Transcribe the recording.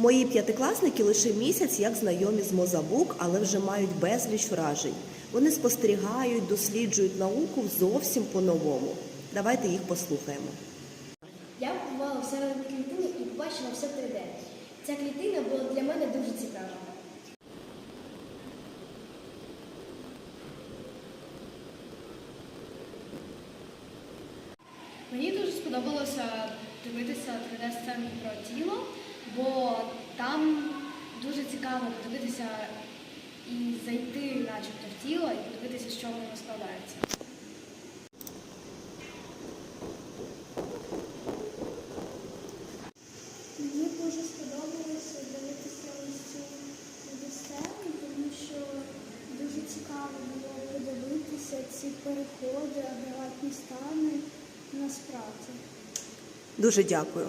Мої п'ятикласники лише місяць як знайомі з Мозабук, але вже мають безліч вражень. Вони спостерігають, досліджують науку зовсім по-новому. Давайте їх послухаємо. Я побувала всередині клітини і побачила все 3D. Ця клітина була для мене дуже цікава. Мені дуже сподобалося дивитися 3D-сцену про тіло, там дуже цікаво подивитися і зайти начебто в тіло і подивитися, з чого воно складається. Мені дуже сподобалося дивитися ось цю сцену, тому що дуже цікаво було подивитися ці переходи, агрегатні стани насправді. Дуже дякую.